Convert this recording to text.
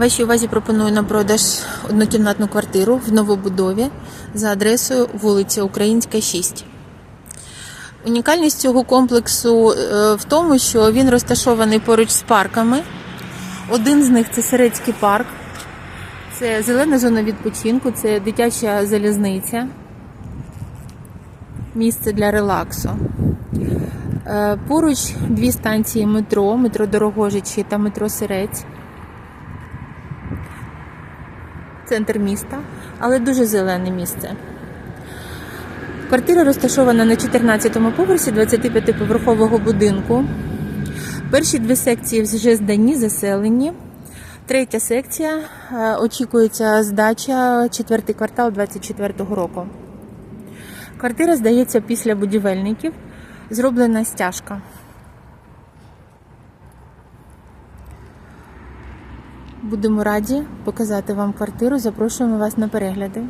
Вашій увазі пропоную на продаж однокімнатну квартиру в новобудові за адресою вулиця Українська, 6. Унікальність цього комплексу е, в тому, що він розташований поруч з парками. Один з них це Серецький парк, це зелена зона відпочинку, це дитяча залізниця, місце для релаксу. Е, Поруч дві станції метро, метро Дорогожичі та метро Сирець. Центр міста, але дуже зелене місце. Квартира розташована на 14-му поверсі 25-поверхового будинку. Перші дві секції вже здані, заселені. Третя секція е, очікується здача четвертий квартал 2024 року. Квартира здається після будівельників. Зроблена стяжка. Будемо раді показати вам квартиру. Запрошуємо вас на перегляди.